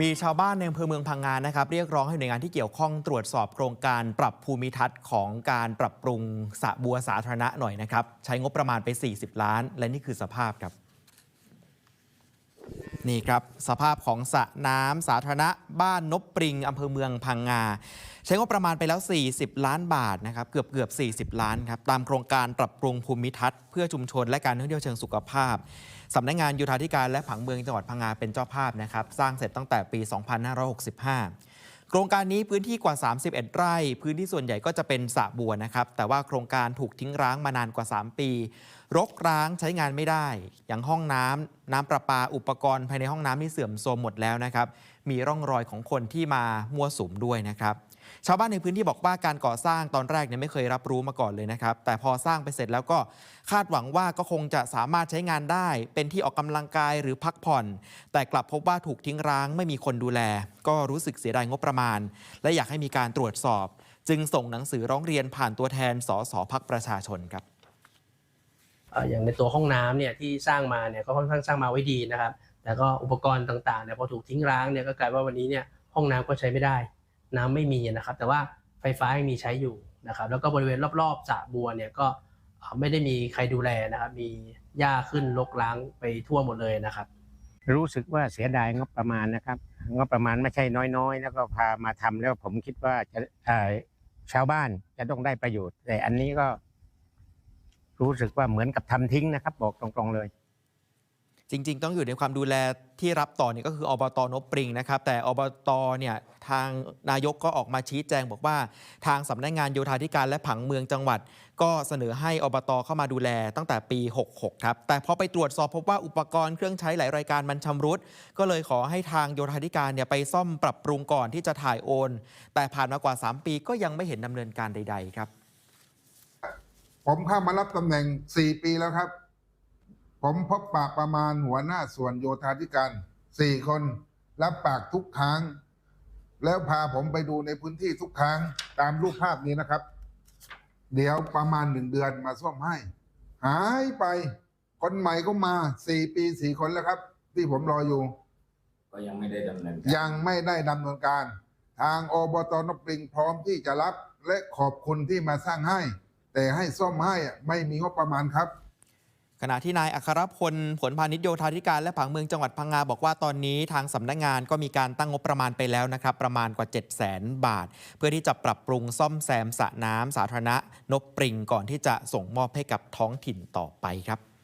มีชาวบ้านในอำเภอเมืองพังงานนะครับ เรียกร้องให้หน่วยงานที่เกี่ยวข้องตรวจสอบโครงการปรับภูมิทัศน์ของการปรับปรุงสระบัวสาธารณะหน่อยนะครับ ใช้งบประมาณไป 40 ล้าน และนี่คือสภาพครับ นี่ครับ สภาพของสระน้ำสาธารณะบ้านนบปริงอำเภอเมืองพังงา ใช้งบประมาณไปแล้ว 40 ล้านบาทนะครับเกือบเกือบ 40 ล้านครับตามโครงการปรับปรุงภูมิทัศน์เพื่อชุมชนและการท่องเที่ยวเชิงสุขภาพสำนักงานโยธาธิการและผังเมืองจังหวัดพังงาเป็นเจ้าภาพนะครับสร้างเสร็จตั้งแต่ปี 2565 โครงการนี้พื้นที่กว่า 31 ไร่ พื้นที่ส่วนใหญ่ก็จะเป็นสระบัวนะครับ แต่ว่าโครงการถูกทิ้งร้างมานานกว่า 3 ปี รกร้างใช้งานไม่ได้ อย่างห้องน้ำน้ำประปาอุปกรณ์ภายในห้องน้ำนี่เสื่อมโทรมหมดแล้วนะครับ มีร่องรอยของคนที่มามั่วสุมด้วยนะครับ ชาวบ้านในพื้นที่บอกว่าการก่อสร้างตอนแรกเนี่ยไม่เคยรับรู้มาก่อนเลยนะครับ แต่พอสร้างไปเสร็จแล้วก็คาดหวังว่าก็คงจะสามารถใช้งานได้ เป็นที่ออกกำลังกายหรือพักผ่อน แต่กลับพบว่าถูกทิ้งร้าง ไม่มีคนดูแล ก็รู้สึกเสียดายงบประมาณ และอยากให้มีการตรวจสอบ จึงส่งหนังสือร้องเรียนผ่านตัวแทนสสพักประชาชนครับเอ่ออย่างในตัวห้องน้ำเนี่ยที่สร้างมาเนี่ยก็ค่อนข้างสร้างมาไว้ดีนะครับ แต่ก็อุปกรณ์ต่างๆเนี่ยพอถูกทิ้งร้างเนี่ยก็กลายว่าวันนี้เนี่ยห้องน้ำก็ใช้ไม่ได้ น้ำไม่มีนะครับ แต่ว่าไฟฟ้ายังมีใช้อยู่นะครับ แล้วก็บริเวณรอบๆสระบัวเนี่ยก็ไม่ได้มีใครดูแลนะครับ มีหญ้าขึ้นรกร้างไปทั่วหมดเลยนะครับ รู้สึกว่าเสียดายงบประมาณนะครับ งบประมาณไม่ใช่น้อยๆ แล้วก็พามาทำแล้วผมคิดว่าจะชาวบ้านจะต้องได้ประโยชน์ แต่อันนี้ก็รู้สึกว่าเหมือนกับทำทิ้งนะครับ บอกตรงๆเลย จริง ๆ ต้องอยู่ในความดูแลที่รับต่อเนี่ยก็คืออบตนบปริงนะครับ แต่อบตเนี่ยทางนายกก็ออกมาชี้แจงบอกว่า ทางสำนักงานโยธาธิการและผังเมืองจังหวัด ก็เสนอให้อบตเข้ามาดูแลตั้งแต่ปี 66 ครับ แต่พอไปตรวจสอบพบว่าอุปกรณ์เครื่องใช้หลายรายการมันชำรุด ก็เลยขอให้ทางโยธาธิการเนี่ยไปซ่อมปรับปรุงก่อนที่จะถ่ายโอน แต่ผ่านมากว่า 3 ปีก็ยังไม่เห็นดำเนินการใด ๆ ครับ ผมเข้ามารับตำแหน่งสี่ปีแล้วครับ ผมพบปากประมาณหัวหน้าส่วนโยธาธิการสี่คนรับปากทุกครั้ง แล้วพาผมไปดูในพื้นที่ทุกครั้งตามรูปภาพนี้นะครับ เดี๋ยวประมาณหนึ่งเดือนมาซ่อมให้ หายไป คนใหม่ก็มาสี่ปีสี่คนแล้วครับ ที่ผมรออยู่ ก็ยังไม่ได้ดำเนินการยังไม่ได้ดำเนินการ ทางอบตนปริงพร้อมที่จะรับและขอบคุณที่มาสร้างให้ แต่ให้ซ่อมให้อะไม่มีงบประมาณครับ ขณะที่นายอัครพลผลพาณิชยโยธาธิการและผังเมืองจังหวัดพังงาบอกว่าตอนนี้ทางสำนักงานก็มีการตั้งงบประมาณไปแล้วนะครับ ประมาณกว่า 7 0 0แสนบาท เพื่อที่จะปรับปรุงซ่อมแซมสระน้ำสาธารณะนบปริงก่อนที่จะส่งมอบให้กับท้องถิ่นต่อไปครับ